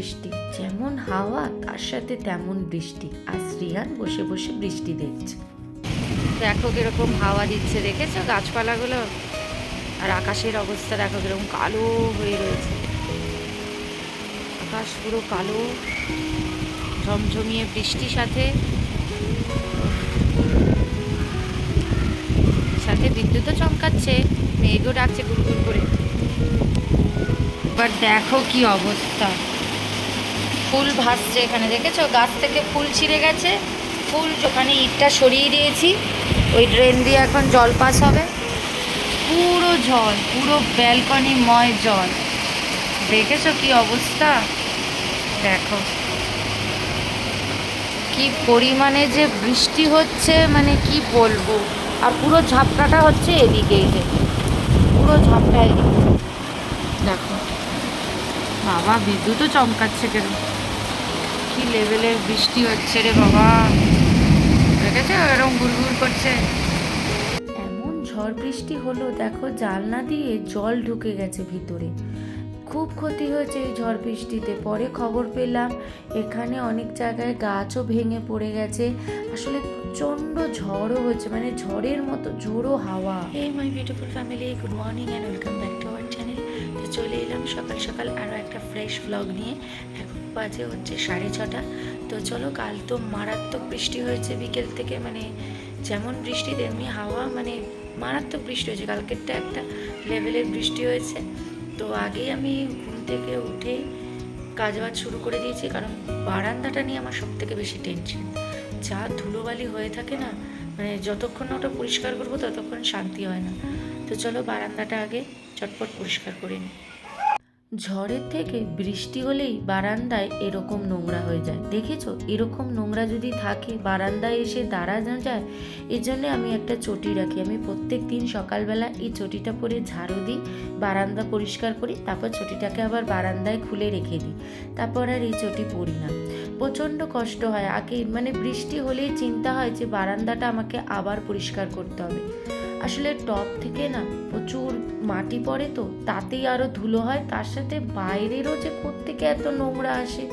বৃষ্টি। যেমন হাওয়া, তার সাথে তেমন বৃষ্টি। আর শ্রিয়ান বসে বসে বৃষ্টি দেখছে। দেখো কীরকম হাওয়া দিচ্ছে, দেখেছ গাছপালাগুলো? আর আকাশের অবস্থা দেখো কীরকম কালো হয়ে রয়েছে। আকাশ পুরো কালো, ঝমঝমিয়ে বৃষ্টির সাথে। সাথে বিদ্যুৎও চমকাচ্ছে, মেঘও ডাকছে গুড়গুড় করে। এবার দেখো কি অবস্থা। ফুল ভাসছে এখানে, দেখেছ? গাছ থেকে ফুল ছিঁড়ে গেছে। ফুল ওখানে ইটটা সরিয়ে দিয়েছি। ওই ড্রেন দিয়ে এখন জল পাস হবে। পুরো জল, পুরো ব্যালকনিময় জল। দেখেছ কি অবস্থা? দেখো। কি পরিমাণে যে বৃষ্টি হচ্ছে মানে কি বলব? আর পুরো ঝাপটাটা হচ্ছে এদিকে যে। পুরো ঝাপটা এদিকে। দেখো। বাবা বিদ্যুৎও চমকাচ্ছে কেন? কি লেভেলের বৃষ্টি হচ্ছে রে বাবা? দেখেছ? এরকম গুড়গুড় করছে। এমন ঝড় বৃষ্টি হলো দেখো জালনা দিয়ে জল ঢুকে গেছে ভিতরে। খুব ক্ষতি হয়েছে এই ঝড় বৃষ্টিতে। পরে খবর পেলাম এখানে অনেক জায়গায় গাছও ভেঙে পড়ে গেছে। আসলে প্রচণ্ড ঝড়ও হয়েছে মানে ঝড়ের মতো জোরো হাওয়া। এই my beautiful family good morning and welcome back to চলে এলাম সকাল সকাল আরও একটা ফ্রেশ ব্লগ নিয়ে। এখন বাজে হচ্ছে সাড়ে ছটা। তো চলো, কাল তো মারাত্মক বৃষ্টি হয়েছে বিকেল থেকে মানে যেমন বৃষ্টি তেমনি হাওয়া মানে মারাত্মক বৃষ্টি হয়েছে। কালকেরটা একটা লেভেলের বৃষ্টি হয়েছে। তো আগেই আমি ঘুম থেকে উঠে কাজ বাজ শুরু করে দিয়েছি, কারণ বারান্দাটা নিয়ে আমার সব থেকে বেশি টেনশন যা ধুলোবালি হয়ে থাকে না মানে যতক্ষণ না ওটা পরিষ্কার করব ততক্ষণ শান্তি হয় না। তো চলো, বারান্দাটা আগে চটপট পরিষ্কার করে নিই ঝড়ের থেকে বৃষ্টি হলেই বারান্দায় এরকম নোংরা হয়ে যায়। দেখেছ? এরকম নোংরা যদি থাকে, বারান্দায় এসে দাঁড়ানো যায় এর জন্য আমি একটা চটি রাখি। আমি প্রত্যেক দিন সকালবেলা এই চটিটা পরে ঝাড়ু দিই, বারান্দা পরিষ্কার করি, তারপর চটিটাকে আবার বারান্দায় খুলে রেখে দিই। তারপর আর এই চটি পরি না। প্রচণ্ড কষ্ট হয়। আগে মানে বৃষ্টি হলেই চিন্তা হয় যে বারান্দাটা আমাকে আবার পরিষ্কার করতে হবে। আসলে টপ থেকে না প্রচুর মাটি পড়ে তো, তাতেই আরও ধুলো হয়। তার সাথে বাইরেরও যে কোত্থেকে এত নোংরা আসে,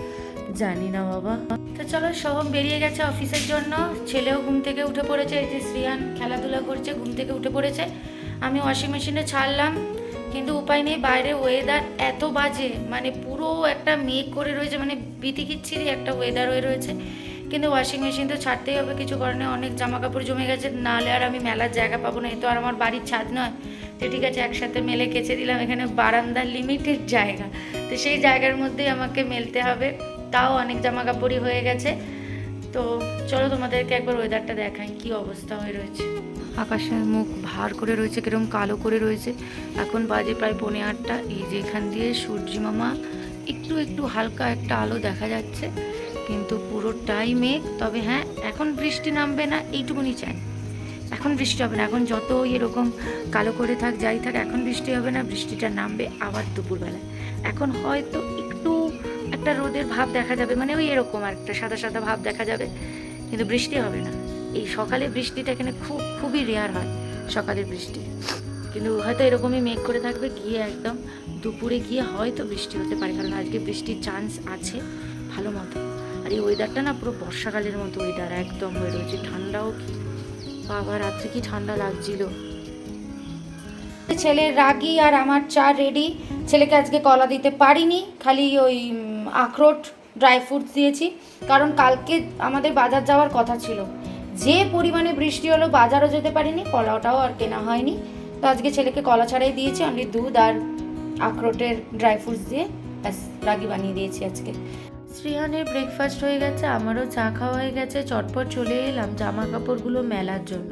জানি না বাবা। তো চলো সব বেরিয়ে গেছে অফিসের জন্য। ছেলেও ঘুম থেকে উঠে পড়েছে, এই যে শ্রিয়ান খেলাধুলা করছে, ঘুম থেকে উঠে পড়েছে। আমি ওয়াশিং মেশিনে ছাড়লাম, কিন্তু উপায় নেই, বাইরে ওয়েদার এত বাজে মানে পুরো একটা মেঘ করে রয়েছে মানে বিতিকিচ্ছিরি একটা ওয়েদার হয়ে রয়েছে। কিন্তু ওয়াশিং মেশিন তো ছাড়তেই হবে, কিছু কারণে অনেক জামা কাপড় জমে গেছে নাহলে আর আমি মেলার জায়গা পাবো না, এ তো আর আমার বাড়ির ছাদ নয়। তো ঠিক আছে, একসাথে মেলে কেচে দিলাম, এখানে বারান্দার লিমিটেড জায়গা। তো সেই জায়গার মধ্যেই আমাকে মেলতে হবে, তাও অনেক জামা কাপড়ই হয়ে গেছে। তো চলো তোমাদেরকে একবার ওয়েদারটা দেখাই, কি অবস্থা হয়ে রয়েছে। আকাশের মুখ ভার করে রয়েছে কীরকম কালো করে রয়েছে। এখন বাজে প্রায় পৌনে আটটা, এই যে এখান দিয়ে সূর্যি মামা, একটু একটু হালকা একটা আলো দেখা যাচ্ছে। কিন্তু পুরোটাই মেঘ তবে হ্যাঁ এখন বৃষ্টি নামবে না, এইটুকুনি চাই। এখন বৃষ্টি হবে না, এখন যত এরকম কালো করে থাক, যাই থাক, এখন বৃষ্টি হবে না, বৃষ্টিটা নামবে আবার দুপুরবেলায়। এখন হয়তো একটু একটা রোদের ভাব দেখা যাবে মানে ওই এরকম আর একটা সাদা সাদা ভাব দেখা যাবে, কিন্তু বৃষ্টি হবে না। এই সকালে বৃষ্টিটা এখানে খুব, খুবই রেয়ার হয়, সকালের বৃষ্টি। কিন্তু হয়তো এরকমই মেঘ করে থাকবে, গিয়ে একদম দুপুরে গিয়ে হয়তো বৃষ্টি হতে পারে, কারণ আজকে বৃষ্টির চান্স আছে, ভালো মতো। আর এই ওয়েদারটা না পুরো বর্ষাকালের মতো ওয়েদার একদম হয়ে রয়েছে। ঠান্ডাও কি, বাবা, রাত্রে কি ঠান্ডা লাগছিল। ছেলের রাগি আর আমার চা রেডি ছেলেকে আজকে কলা দিতে পারিনি, খালি ওই আখরোট ড্রাই ফ্রুটস দিয়েছি। কারণ কালকে আমাদের বাজার যাওয়ার কথা ছিল। যে পরিমাণে বৃষ্টি হলো, বাজারও যেতে পারিনি, কলাটাও আর কেনা হয়নি। তো আজকে ছেলেকে কলা ছাড়াই দিয়েছি অনলি দুধ আর আখরোটের ড্রাই ফ্রুটস দিয়ে। ব্যাস, রাগি বানিয়ে দিয়েছি আজকে। শ্রিহানের ব্রেকফাস্ট হয়ে গেছে, আমারও চা খাওয়া হয়ে গেছে, চটপট চলে এলাম জামা কাপড়গুলো মেলার জন্য।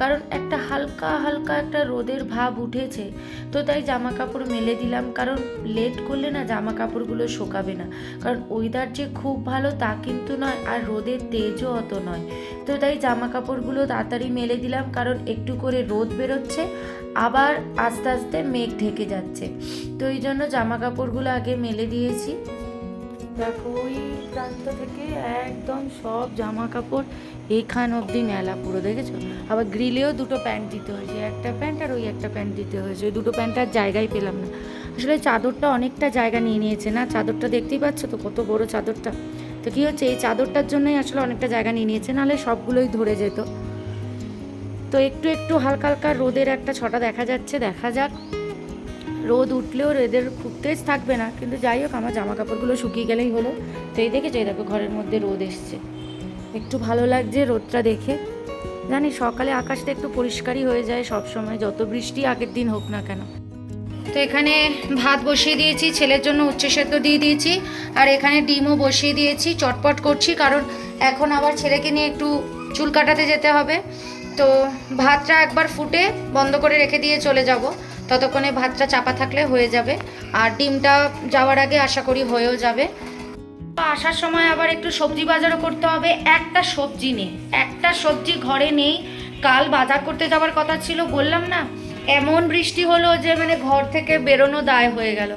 কারণ একটা হালকা হালকা একটা রোদের ভাব উঠেছে, তো তাই জামা কাপড় মেলে দিলাম। কারণ লেট করলে না জামা কাপড়গুলো শোকাবে না। কারণ ওয়েদার যে খুব ভালো তা কিন্তু নয়, আর রোদের তেজও অত নয়। তো তাই জামা কাপড়গুলো তাড়াতাড়ি মেলে দিলাম, কারণ একটু করে রোদ বেরোচ্ছে, আবার আস্তে আস্তে মেঘ ঢেকে যাচ্ছে। তো এই জন্য জামা কাপড়গুলো আগে মেলে দিয়েছি। দেখো ওই প্রান্ত থেকে একদম সব জামা কাপড় এইখান অবধি মেলা পুরো, দেখেছ? আবার গ্রিলেও দুটো প্যান্ট দিতে হয়েছে, একটা প্যান্ট আর ওই একটা প্যান্ট দিতে হয়েছে, ওই দুটো প্যান্ট আর জায়গায় পেলাম না। আসলে চাদরটা অনেকটা জায়গা নিয়ে নিয়েছে না, চাদরটা দেখতেই পাচ্ছ তো কত বড় চাদরটা। তো কী হচ্ছে, এই চাদরটার জন্যই আসলে অনেকটা জায়গা নিয়ে নিয়েছে, নাহলে সবগুলোই ধরে যেত। তো একটু একটু হালকা হালকা রোদের একটা ছটা দেখা যাচ্ছে, দেখা যাক। রোদ উঠলেও রোদের খুব তেজ থাকবে না। কিন্তু যাই হোক, আমার জামা কাপড়গুলো শুকিয়ে গেলেই হলো। তো এই দেখে যাই দেখো, ঘরের মধ্যে রোদ এসছে। একটু ভালো লাগছে রোদটা দেখে। জানি সকালে আকাশটা একটু পরিষ্কারই হয়ে যায় সব সময় যত বৃষ্টি আগের দিন হোক না কেন। তো এখানে ভাত বসিয়ে দিয়েছি, ছেলের জন্য উচ্চ সেদ্ধ দিয়ে দিয়েছি। আর এখানে ডিমও বসিয়ে দিয়েছি, চটপট করছি, কারণ এখন আবার ছেলেকে নিয়ে একটু চুল কাটাতে যেতে হবে। তো ভাতটা একবার ফুটে বন্ধ করে রেখে দিয়ে চলে যাব। ততক্ষণে ভাতটা চাপা থাকলে হয়ে যাবে। আর ডিমটা যাওয়ার আগে আশা করি হয়েও যাবে। আসার সময় আবার একটু সবজি বাজারও করতে হবে। একটা সবজি নেই। একটা সবজি ঘরে নেই। কাল বাজার করতে যাওয়ার কথা ছিল, বললাম না, এমন বৃষ্টি হলো যে মানে ঘর থেকে বেরোনো দায় হয়ে গেল।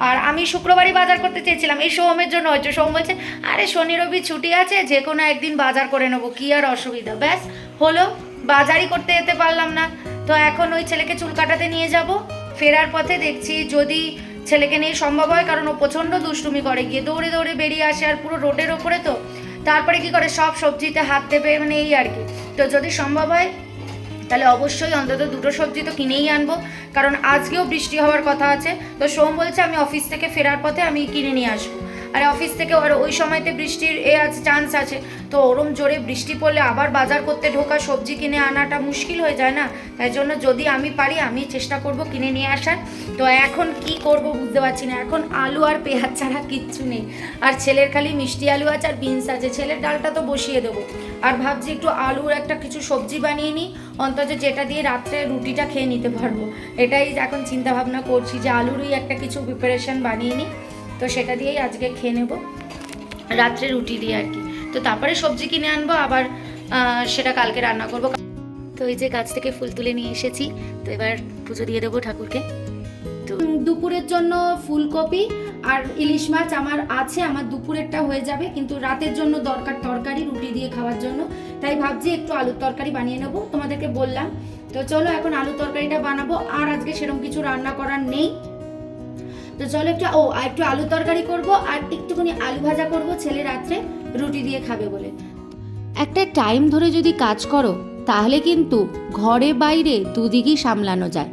আর আমি শুক্রবারই বাজার করতে চেয়েছিলাম, এই সোমের জন্য হচ্ছে সোম বলছে, আরে শনি রবি ছুটি আছে যে কোনো একদিন বাজার করে নেব, কী আর অসুবিধা? ব্যাস, হলো, বাজারই করতে যেতে পারলাম না। তো এখন ওই ছেলেকে চুল কাটাতে নিয়ে যাব। ফেরার পথে দেখছি যদি ছেলেকে নিয়ে সম্ভব হয়, কারণ ও প্রচণ্ড দুষ্টুমি করে। গিয়ে দৌড়ে দৌড়ে বেরিয়ে আসে আর পুরো রোডের ওপরে তো। তারপরে কি করে? সব সবজিতে হাত দেবে মানে এই আর কি। তো যদি সম্ভব হয়, তাহলে অবশ্যই অন্তত দুটো সবজি তো কিনেই আনব। কারণ আজকেও বৃষ্টি হওয়ার কথা আছে। তো সোম বলছে, আমি অফিস থেকে ফেরার পথে আমি কিনে নিয়ে আসব। আর অফিস থেকে আর ওই সময়তে বৃষ্টির এ আছে চান্স আছে। তো ওরম জোরে বৃষ্টি পড়লে আবার বাজার করতে ঢোকা, সবজি কিনে আনাটা মুশকিল হয়ে যায় না? তাই জন্য যদি আমি পারি, আমি চেষ্টা করব কিনে নিয়ে আসার। তো এখন কি করব বুঝতে পারছি না। এখন আলু আর পেঁয়াজ ছাড়া কিচ্ছু নেই। আর ছেলের খালি মিষ্টি আলু আছে আর বিনস আছে। ছেলের ডালটা তো বসিয়ে দেবো। আর ভাবছি একটু আলুর একটা কিছু সবজি বানিয়ে নিই। অন্তত যেটা দিয়ে রাত্রে রুটিটা খেয়ে নিতে পারব। এটাই এখন চিন্তা ভাবনা করছি যে আলুরই একটা কিছু প্রিপারেশন বানিয়ে নিই। তো সেটা দিয়েই আজকে খেয়ে নেব। রাত্রে রুটি দিয়ে আর কি। তো তারপরে সবজি কিনে আনব, আবার সেটা কালকে রান্না করব। তো এই যে গাছ থেকে ফুল তুলে নিয়ে এসেছি। তো এবার পুজো দিয়ে দেবো ঠাকুরকে। তো দুপুরের জন্য ফুলকপি আর ইলিশ মাছ আমার আছে, আমার দুপুরেরটা হয়ে যাবে। কিন্তু রাতের জন্য দরকার তরকারি, রুটি দিয়ে খাওয়ার জন্য। তাই ভাবছি একটু আলুর তরকারি বানিয়ে নেব। তোমাদেরকে বললাম। তো চলো এখন আলুর তরকারিটা বানাবো। আর আজকে সেরকম কিছু রান্না করার নেই। তো চলো একটা, ও, আর একটু আলু তরকারি করব, আর একটুখানি আলু ভাজা করব, ছেলে রাত্রে রুটি দিয়ে খাবে বলে। একটা টাইম ধরে যদি কাজ করো, তাহলে কিন্তু ঘরে বাইরে দুদিকই সামলানো যায়।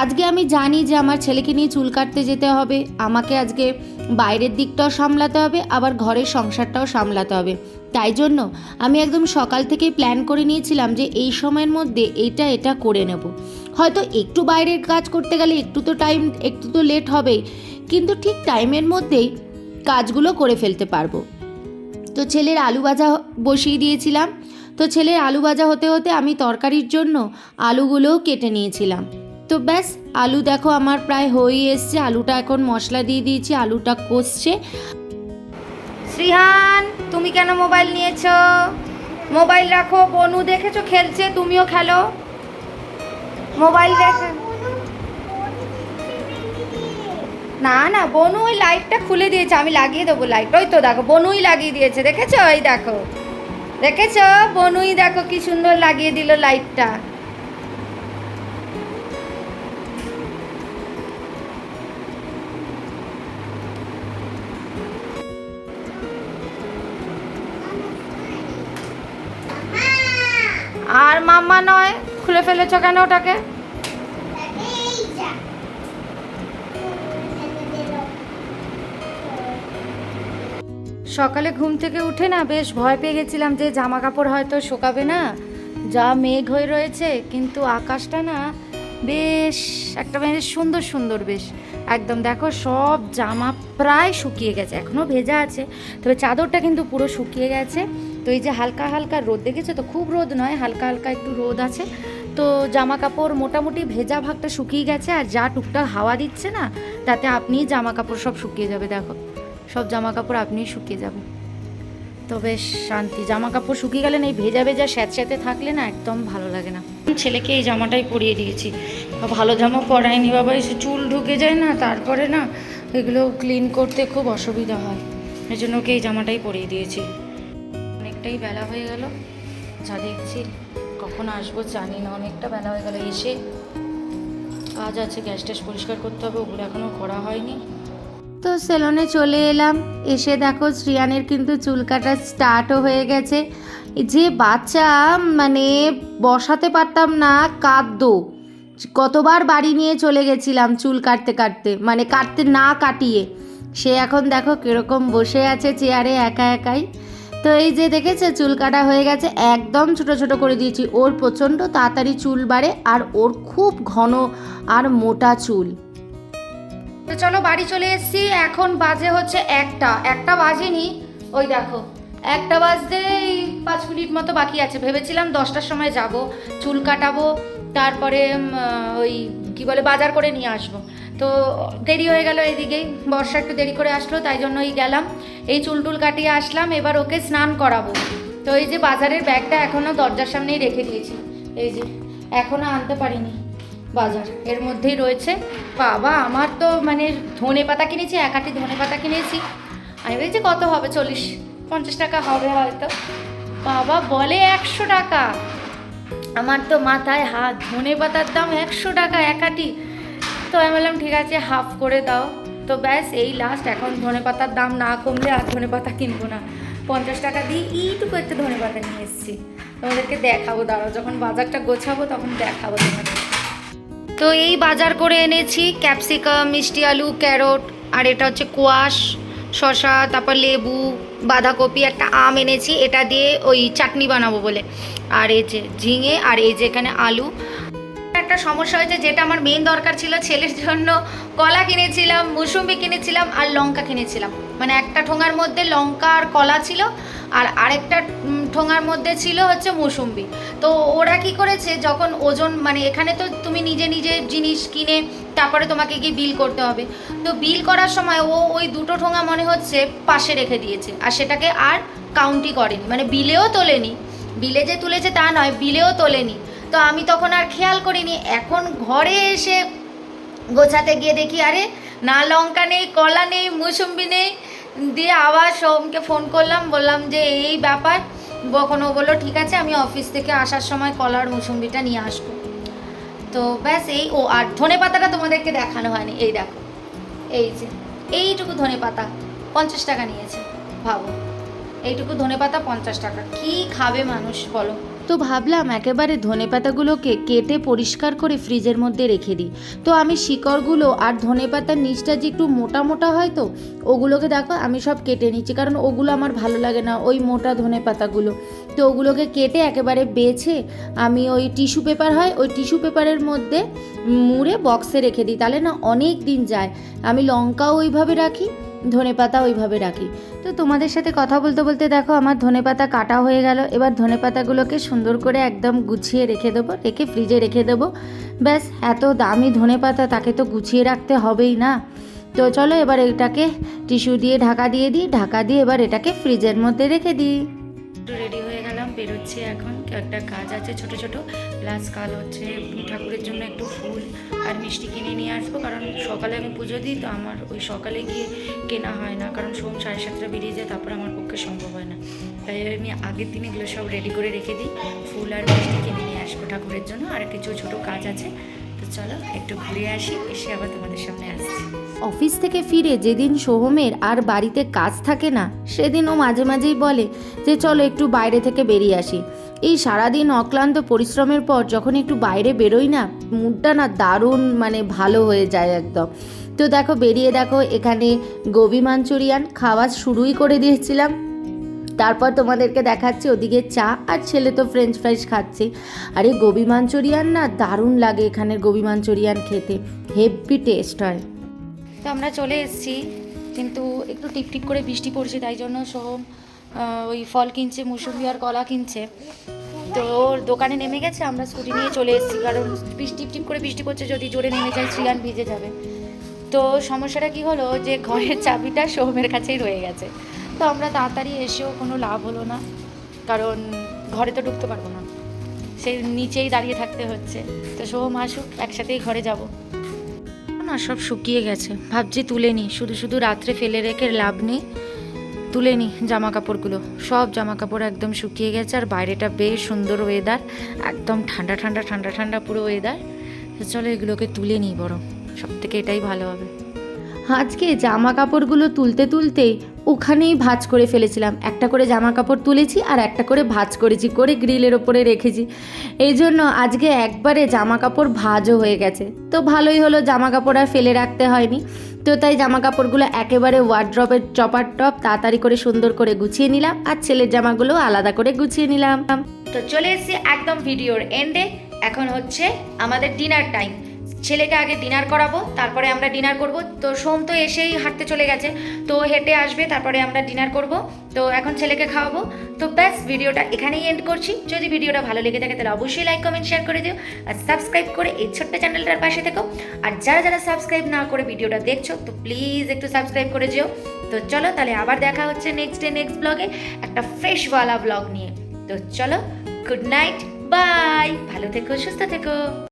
আজকে আমি জানি যে আমার ছেলেকে নিয়ে চুল কাটতে যেতে হবে, আমাকে আজকে বাইরের দিকটাও সামলাতে হবে, আবার ঘরের সংসারটাও সামলাতে হবে। তাই জন্য আমি একদম সকাল থেকেই প্ল্যান করে নিয়েছিলাম যে এই সময়ের মধ্যে এটা এটা করে নেব। হয়তো একটু বাইরের কাজ করতে গেলে একটু তো টাইম একটু তো লেট হবেই, কিন্তু ঠিক টাইমের মধ্যেই কাজগুলো করে ফেলতে পারব। তো ছেলের আলু ভাজা বসিয়ে দিয়েছিলাম। তো ছেলের আলু ভাজা হতে হতে আমি তরকারির জন্য আলুগুলোও কেটে নিয়েছিলাম। তো ব্যাস, আলু দেখো আমার প্রায় হয়ে এসছে। আলুটা এখন মশলা দিয়ে দিয়েছি, আলুটা কষছে। শ্রীহান, তুমি কেন মোবাইল নিয়েছ? মোবাইল রাখো, বনু দেখেছ খেলছে, তুমিও খেলো। মোবাইল দেখে। না না, বনু ওই লাইটটা খুলে দিয়েছে, আমি লাগিয়ে দেবো লাইট। ওই তো দেখো, বনুই লাগিয়ে দিয়েছে, দেখেছ? ওই দেখো। দেখেছ? বনুই দেখো কি সুন্দর লাগিয়ে দিল লাইটটা। আর মাম্মা নয়, খুলে ফেলেছো কেন ওটাকে? সকালে ঘুম থেকে উঠে না বেশ ভয় পেয়ে গেছিলাম যে জামা কাপড় হয়তো শুকাবে না, যা মেঘ হয়ে রয়েছে, কিন্তু আকাশটা না বেশ, একটা বেশ সুন্দর সুন্দর বেশ। একদম দেখো সব জামা প্রায় শুকিয়ে গেছে এখনও ভেজা আছে, তবে চাদরটা কিন্তু পুরো শুকিয়ে গেছে। তো এই যে হালকা হালকা রোদ, দেখেছ তো? খুব রোদ নয়, হালকা হালকা একটু রোদ আছে। তো জামা কাপড় মোটামুটি ভেজা ভাগটা শুকিয়ে গেছে, আর যা টুকটাক হাওয়া দিচ্ছে না, তাতে আপনিই জামা কাপড় সব শুকিয়ে যাবে, দেখো। সব জামা কাপড় আপনিই শুকিয়ে যাবে। তো বেশ, শান্তি। জামা কাপড় শুকিয়ে গেলে এই ভেজা ভেজা স্যাঁতস্যাঁতে থাকলে না, একদম ভালো লাগে না। ছেলেকে এই জামাটাই পরিয়ে দিয়েছি। ভালো জামা পরায়নি বাবা এসে চুল ঢুকে যায় না, তারপরে না, এগুলো ক্লিন করতে খুব অসুবিধা হয়। এই জন্য ওকে এই জামাটাই পরিয়ে দিয়েছি। অনেকটাই বেলা হয়ে গেল। যা দেখছি, কখন আসব জানি না, অনেকটা বেলা হয়ে গেল এসে। কাজ আছে গ্যাস ট্যাস পরিষ্কার করতে হবে, ওগুলো এখনও করা হয়নি। তো সেলনে চলে এলাম, এসে দেখো শ্রিয়ানের কিন্তু চুল কাটা স্টার্টও হয়ে গেছে। যে বাচ্চা মানে বসাতে পারতাম না, কাঁদতো। কতবার বাড়ি নিয়ে চলে গেছিলাম চুল কাটতে কাটতে মানে কাটতে না কাটিয়ে। সে এখন দেখো কীরকম বসে আছে চেয়ারে একা একাই। তো এই যে দেখেছে, চুল কাটা হয়ে গেছে। একদম ছোট ছোট করে দিয়েছি। ওর প্রচণ্ড তাড়াতাড়ি চুল বাড়ে আর ওর খুব ঘন আর মোটা চুল। তো চলো বাড়ি চলে এসেছি। এখন বাজে হচ্ছে একটা। একটা বাজেনি। ওই দেখো, একটা বাজতে এই পাঁচ মিনিট মতো বাকি আছে। ভেবেছিলাম দশটার সময় যাব, চুল কাটাবো, তারপরে ওই, কি বলে, বাজার করে নিয়ে আসব। তো দেরি হয়ে গেল এদিকেই বর্ষা একটু দেরি করে আসলো, তাই জন্যই গেলাম। এই চুল টুল কাটিয়ে আসলাম, এবার ওকে স্নান করাবো। তো এই যে বাজারের ব্যাগটা এখনও দরজার সামনেই রেখে দিয়েছি। এই যে এখনও আনতে পারিনি বাজার। এর মধ্যেই রয়েছে। বাবা, আমার তো মানে ধনে পাতা কিনেছি, এক আটি ধনে পাতা কিনেছি। আমি বলছি, কত হবে? চল্লিশ, পঞ্চাশ টাকা হবে হয়তো। বাবা বলে, একশো টাকা। আমার তো মাথায় হাত। ধনে পাতার দাম একশো টাকা, এক আটি। তো আমি বললাম, ঠিক আছে হাফ করে দাও। তো ব্যাস, এই লাস্ট এখন ধনে পাতার দাম না কমলে আর ধনে পাতা কিনবো না। পঞ্চাশ টাকা দিয়ে এইটুকু একটা ধনে পাতা নিয়ে এসেছি। তোমাদেরকে দেখাবো, দাঁড়াও, যখন বাজারটা গোছাবো তখন দেখাবো তোমাদের। তো এই বাজার করে এনেছি ক্যাপসিকাম মিষ্টি আলু ক্যারট আর এটা হচ্ছে কোয়াশ শশা তারপর লেবু, বাঁধাকপি, একটা আম এনেছি, এটা দিয়ে ওই চাটনি বানাবো বলে। আর এই যে ঝিঙে, আর এই যে এখানে আলু একটা সমস্যা হয়েছে, যেটা আমার মেন দরকার ছিল, ছেলের জন্য কলা কিনেছিলাম, মুসুম্বি কিনেছিলাম আর লঙ্কা কিনেছিলাম। মানে একটা ঠোঙার মধ্যে লঙ্কা আর কলা ছিল আর আরেকটা ঠোঙার মধ্যে ছিল হচ্ছে মুসুম্বি। তো ওরা কি করেছে, যখন ওজন মানে এখানে তো তুমি নিজে নিজে জিনিস কিনে তারপরে তোমাকে গিয়ে বিল করতে হবে। তো বিল করার সময় ও ওই দুটো ঠোঙা মনে হচ্ছে পাশে রেখে দিয়েছে আর সেটাকে আর কাউন্টি করেনি। মানে বিলেও তোলেনি। বিলে যে তুলেছে তা নয় বিলেও তোলেনি। তো আমি তখন আর খেয়াল করিনি। এখন ঘরে এসে গোছাতে গিয়ে দেখি, আরে না, লঙ্কা নেই, কলা নেই, মুসুম্বি নেই। দিয়ে আবার সোমকে ফোন করলাম, বললাম যে এই ব্যাপার। কখন ও বলল, ঠিক আছে, আমি অফিস থেকে আসার সময় কলার মুসুম্বিটা নিয়ে আসব। তো ব্যাস, এই ও, আর ধনে পাতাটা তোমাদেরকে দেখানো হয়নি। এই দেখো, এই যে, এইটুকু ধনে পাতা পঞ্চাশ টাকা নিয়েছে, ভাবো। এইটুকু ধনে পাতা পঞ্চাশ টাকা, কি খাবে মানুষ, বলো? তো ভাবলাম একেবারে ধনে পাতাগুলোকে কেটে পরিষ্কার করে ফ্রিজের মধ্যে রেখে দিই। তো আমি শিকড়গুলো আর ধনে পাতার নিচটা যে একটু মোটা মোটা হয় তো, ওগুলোকে দেখো আমি সব কেটে নিচ্ছি। কারণ ওগুলো আমার ভালো লাগে না, ওই মোটা ধনে পাতাগুলো। তো ওগুলোকে কেটে একেবারে বেছে আমি ওই টিস্যু পেপার হয়, ওই টিস্যু পেপারের মধ্যে মুড়ে বক্সে রেখে দিই। তাহলে না অনেক দিন যায়। আমি লঙ্কাও ওইভাবে রাখি ধনে পাতা ওইভাবে রাখি। তো তোমাদের সাথে কথা বলতে বলতে দেখো আমার ধনে পাতা কাটা হয়ে গেল। এবার ধনে পাতাগুলোকে সুন্দর করে একদম গুছিয়ে রেখে দেবো, রেখে ফ্রিজে রেখে দেবো। ব্যাস, এত দামি ধনে পাতা তাকে তো গুছিয়ে রাখতে হবেই না। তো চলো এবার এটাকে টিস্যু দিয়ে ঢাকা দিয়ে দিই। ঢাকা দিয়ে এবার এটাকে ফ্রিজের মধ্যে রেখে দিই। রেডি বেরোচ্ছি এখন। একটা কাজ আছে ছোট ছোট। প্লাস কাল হচ্ছে ঠাকুরের জন্য একটু ফুল আর মিষ্টি কিনে নিয়ে আসব। কারণ সকালে আমি পুজো দিই, তো আমার ওই সকালে গিয়ে কেনা হয় না। কারণ সোম সাড়ে সাতটা বেরিয়ে যায়, তারপর আমার পক্ষে সম্ভব হয় না। তাই আমি আগের দিন এগুলো সব রেডি করে রেখে দিই। ফুল আর মিষ্টি কিনে নিয়ে আসব ঠাকুরের জন্য। আর কিছু ছোট কাজ আছে। তো চলো একটু ঘুরে আসি, এসে আবার তোমাদের সামনে আসছি। অফিস থেকে ফিরে যেদিন সোহমের আর বাড়িতে কাজ থাকে না সেদিন ও মাঝে মাঝেই বলে যে চলো একটু বাইরে থেকে বেরিয়ে আসি। এই সারাদিন অক্লান্ত পরিশ্রমের পর যখন একটু বাইরে বেরোই না, মুডটা না দারুণ মানে ভালো হয়ে যায় একদম। তো দেখো, বেরিয়ে দেখো এখানে গোবি মাঞ্চুরিয়ান, খাওয়া শুরুই করে দিয়েছিলাম। তারপর তোমাদেরকে দেখাচ্ছি ওদিকে চা আর ছেলে তো ফ্রেঞ্চ ফ্রাইস খাচ্ছে। আর এই গোবি মাঞ্চুরিয়ান না দারুণ লাগে এখানের গোবি মাঞ্চুরিয়ান খেতে হেভি টেস্ট হয়। তো আমরা চলে এসেছি, কিন্তু একটু টিপটিপ করে বৃষ্টি পড়ছে, তাই জন্য সোহম ওই ফল কিনছে, মুসুম্বি আর কলা কিনছে। তো ওর দোকানে নেমে গেছে, আমরা স্কুটি নিয়ে চলে এসেছি, কারণ বৃষ্টি, টিপ টিপ করে বৃষ্টি পড়ছে, যদি জোরে নেমে যায় শ্রিয়ান ভিজে যাবে। তো সমস্যাটা কি হলো, যে ঘরের চাবিটা সোহমের কাছেই রয়ে গেছে। তো আমরা তাড়াতাড়ি এসেও কোনো লাভ হলো না, কারণ ঘরে তো ঢুকতে পারব না। সেই নিচেই দাঁড়িয়ে থাকতে হচ্ছে। তো সোহম আসুক, একসাথেই ঘরে যাব। না সব শুকিয়ে গেছে। ভাবছি তুলে নিই। শুধু শুধু রাত্রে ফেলে রেখে লাভ নেই। তুলে নিই জামা কাপড়গুলো সব জামা কাপড় একদম শুকিয়ে গেছে আর বাইরেটা বেশ সুন্দর ওয়েদার একদম ঠান্ডা ঠান্ডা ঠান্ডা ঠান্ডা পুরো ওয়েদার চলো এগুলোকে তুলে নিই বরং। সব থেকে এটাই ভালো হবে। আজকে জামা কাপড়গুলো তুলতে তুলতেই ওখানেই ভাঁজ করে ফেলেছিলাম। একটা করে জামা কাপড় তুলেছি আর একটা করে ভাঁজ করেছি, করে গ্রিলের ওপরে রেখেছি। এই জন্য আজকে একবারে জামা কাপড় ভাঁজও হয়ে গেছে। তো ভালোই হলো জামা কাপড় আর ফেলে রাখতে হয়নি। তো তাই জামা কাপড়গুলো একেবারে ওয়ার্ড্রপের চপার টপ তাড়াতাড়ি করে সুন্দর করে গুছিয়ে নিলাম আর ছেলের জামাগুলো আলাদা করে গুছিয়ে নিলাম। তো চলে এসেছি একদম ভিডিওর এন্ডে এখন হচ্ছে আমাদের ডিনার টাইম ছেলেকে আগে ডিনার করাবো, তারপরে আমরা ডিনার করব। তো সোম তো এসেই হাঁটতে চলে গেছে, তো হেঁটে আসবে, তারপরে আমরা ডিনার করব। তো এখন ছেলেকে খাওয়াবো। তো ব্যাস, ভিডিওটা এখানেই এন্ড করছি। যদি ভিডিওটা ভালো লেগে থাকে, তাহলে অবশ্যই লাইক কমেন্ট শেয়ার করে দিও। আর সাবস্ক্রাইব করে এই ছোট্ট চ্যানেলটার পাশে থেকো। আর যারা যারা সাবস্ক্রাইব না করে ভিডিওটা দেখছ, তো প্লিজ একটু সাবস্ক্রাইব করে যেও তো চলো, তাহলে আবার দেখা হচ্ছে নেক্সট ডে নেক্সট ব্লগে একটা ফ্রেশওয়ালা ব্লগ নিয়ে। তো চলো গুড নাইট বাই ভালো থেকো, সুস্থ থেকো।